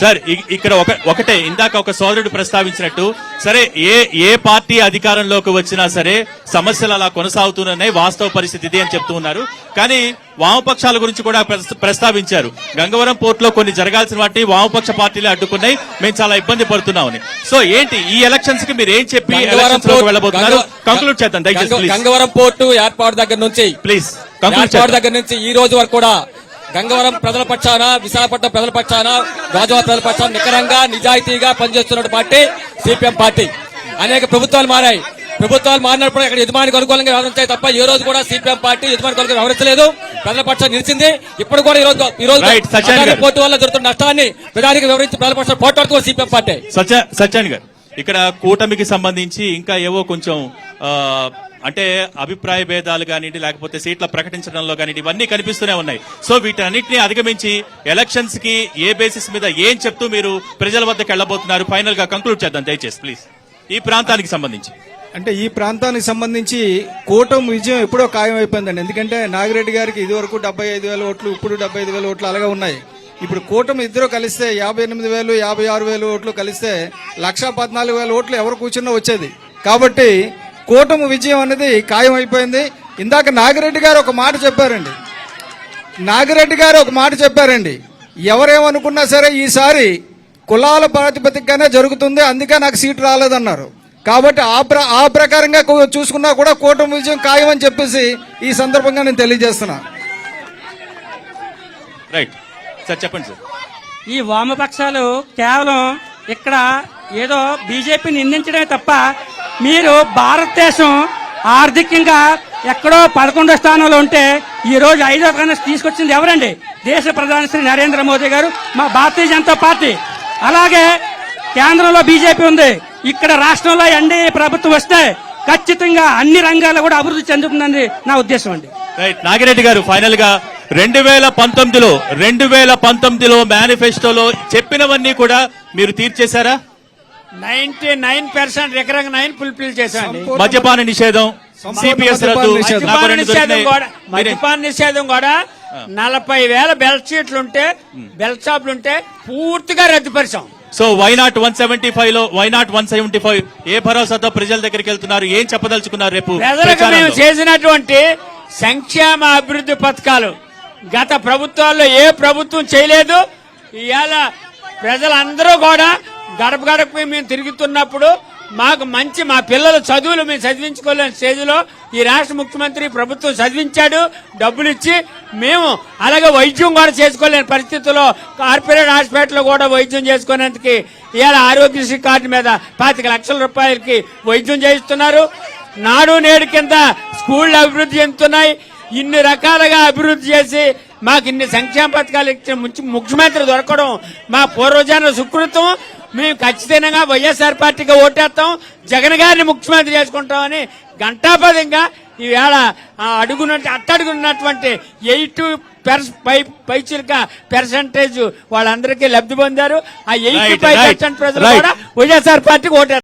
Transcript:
Sir ఇక్కడ ఒక ఒకటే ఇందాక ఒక సోదరుడు ప్రస్తావించినట్టు సరే ఏ ఏ పార్టీ అధికారంలోకి వచ్చినా సరే సమస్యలు అలా కొనసాగుతున్నాయి వాస్తవ పరిస్థితి ఇది అని చెప్తూ ఉన్నారు. కానీ వామపక్షాల గురించి కూడా ప్రస్త- ప్రస్తావించారు. గంగవరం పోర్టులో కొన్ని జరగాల్సిన వాటిని వామపక్ష పార్టీలే అడ్డుకున్నాయి. మేము చాలా ఇబ్బంది పడుతున్నామని. సో ఏంటి ఈ ఎలక్షన్స్కి మీరు ఏం చెప్పి వెళ్ళబోతున్నారు? కంక్లూడ్ చేద్దాం దయచేసి గంగవరం పోర్టు ఏర్పాటు దగ్గర నుంచి ప్లీజ్ కంక్లూడ్ దగ్గర నుంచి ఈ రోజు వరకు కూడా గంగవరం ప్రజల పక్షాన విశాఖపట్నం ప్రజల పక్షాన గాజువాడ ప్రజల పక్షాన నికరంగా నిజాయితీగా పనిచేస్తున్న పార్టీ సిపిఎం పార్టీ. అనేక ప్రభుత్వాలు మారాయి. ప్రభుత్వాలు మారినప్పుడు ఇక్కడ యజమానికి అనుకూలంగా వ్యవహరించాయి తప్ప ఈ రోజు కూడా సిపిఎం పార్టీ యజమానికి అనుకూలంగా వ్యవహరించలేదు. ప్రజల పక్షాన్ని నిలిచింది. ఇప్పుడు కూడా ఈ రోజు ఈ రోజు. పోర్టు వల్ల జరుగుతున్న నష్టాన్ని ప్రజానికి వివరించి ప్రజల పక్షాన్ని పోట్లాడుతున్న సిపిఎం పార్టీ. సత్య సత్యాన్ గారు ఇక్కడ కూటమికి సంబంధించి ఇంకా ఏవో కొంచెం అంటే అభిప్రాయ భేదాలు కానివ్వండి లేకపోతే సీట్ల ప్రకటించడంలో కానివ్వండి ఇవన్నీ కనిపిస్తూనే ఉన్నాయి. సో వీటన్నిటిని అధిగమించి ఎలక్షన్స్కి ఏ బేసిస్ మీద ఏం చెప్తూ మీరు ప్రజల వద్దకు వెళ్ళబోతున్నారు? ఫైనల్గా కంక్లూడ్ చేద్దాం దయచేసి ప్లీజ్ ఈ ప్రాంతానికి సంబంధించి. అంటే ఈ ప్రాంతానికి సంబంధించి కూటమి విజయం ఎప్పుడో ఖాయం అయిపోయిందండి ఎందుకంటే నాగిరెడ్డి గారికి ఇదివరకు డెబ్బై ఐదు వేల ఓట్లు ఇప్పుడు డెబ్బై ఐదు వేల ఓట్లు అలాగే ఉన్నాయి. ఇప్పుడు కూటమి ఇద్దరు కలిస్తే యాభై ఎనిమిది వేలు యాభై ఆరు వేలు ఓట్లు కలిస్తే లక్ష పద్నాలుగు వేల ఓట్లు ఎవరు కూర్చున్నా వచ్చేది. కాబట్టి కూటమి విజయం అనేది ఖాయం అయిపోయింది ఇందాక నాగిరెడ్డి గారు ఒక మాట చెప్పారండి. నాగిరెడ్డి గారు ఒక మాట చెప్పారండి. ఎవరేమనుకున్నా సరే ఈసారి కులాల ప్రాతిపదికగానే జరుగుతుంది అందుకే నాకు సీటు రాలేదన్నారు. కాబట్టి ఆ ప్ర ఆ ప్రకారంగా చూసుకున్నా కూడా కూటమి విజయం ఖాయం అని చెప్పేసి ఈ సందర్భంగా నేను తెలియజేస్తున్నా. రైట్. సార్ చెప్పండి సార్. ఈ వామపక్షాలు కేవలం ఇక్కడ ఏదో బీజేపీని నిందించడమే తప్ప మీరు భారతదేశం ఆర్థికంగా ఎక్కడో పదకొండో స్థానంలో ఉంటే ఈ రోజు ఐదో స్థానం తీసుకొచ్చింది ఎవరండి? దేశ ప్రధాని శ్రీ నరేంద్ర మోదీ గారు మా భారతీయ జనతా పార్టీ. అలాగే కేంద్రంలో బీజేపీ ఉంది. ఇక్కడ రాష్ట్రంలో ఎన్డీఏ ప్రభుత్వం వస్తే ఖచ్చితంగా అన్ని రంగాల్లో కూడా అభివృద్ధి చెందుతుందని నా ఉద్దేశం అండి. రైట్. నాగిరెడ్డి గారు ఫైనల్గా రెండు వేల పంతొమ్మిదిలో రెండు వేల పంతొమ్మిదిలో మేనిఫెస్టోలో చెప్పినవన్నీ కూడా మీరు తీర్చేశారా? నైన్టీ నైన్ పర్సెంట్ రికరంగ్ ఫుల్ఫిల్ చేశాండి మద్యపాన నిషేధం సిపిఎస్ మద్యపాన రద్దు నిషేధం. మద్యపాన. కూడా మీరే- మద్యపాన నిషేధం కూడా నలభై వేల బెల్ట్ షీట్లు ఉంటే బెల్ట్ షాపులు ఉంటే పూర్తిగా రద్దుపరిచాం. So why not one seventy ఫైవ్లో why not one seventy five ఏ భరోసాతో ప్రజల దగ్గరికి వెళ్తున్నారు? ఏం చెప్పదలుచుకున్నారు రేపు ప్రజలకు మేము ప్రచారంలో? చేసినటువంటి సంక్షేమ అభివృద్ధి పథకాలు గత ప్రభుత్వాల్లో ఏ ప్రభుత్వం చేయలేదు. ఇవాళ ప్రజలందరూ కూడా గడప గడపకి మేము తిరుగుతున్నప్పుడు మాకు మంచి మా పిల్లల చదువులు మేము చదివించుకోలేని స్టేజ్లో ఈ రాష్ట్ర ముఖ్యమంత్రి ప్రభుత్వం చదివించాడు డబ్బులు ఇచ్చి మేము అలాగే వైద్యం కూడా చేసుకోలేని పరిస్థితుల్లో కార్పొరేట్ హాస్పిటల్లో కూడా వైద్యం చేసుకునేందుకు ఇవాళ ఆరోగ్యశ్రీ కార్డు మీద పాతిక లక్షల రూపాయలకి వైద్యం చేయిస్తున్నారు. నాడు నేడు కింద స్కూళ్ళు అభివృద్ధి చెందుతున్నాయి. ఇన్ని రకాలుగా అభివృద్ధి చేసి మాకు ఇన్ని సంక్షేమ పథకాలు ఇచ్చిన ముఖ్యమంత్రి దొరకడం మా పూర్వజన సుకృతం. మేము ఖచ్చితంగా వైఎస్ఆర్ పార్టీగా ఓటేస్తాం. జగన్ గారిని ముఖ్యమంత్రి చేసుకుంటామని గంటాపదంగా ఈవేళ అడుగున అట్టడుగున్నటువంటి ఎయిట్ పెర్స్ పై పైచిలక పెర్సంటేజ్ వాళ్ళందరికీ లబ్ధి పొందారు. ఆ ఎయిటీ right, పర్సెంట్ ప్రజలు. కూడా వైఎస్ఆర్ పార్టీకి ఓటేస్తారు.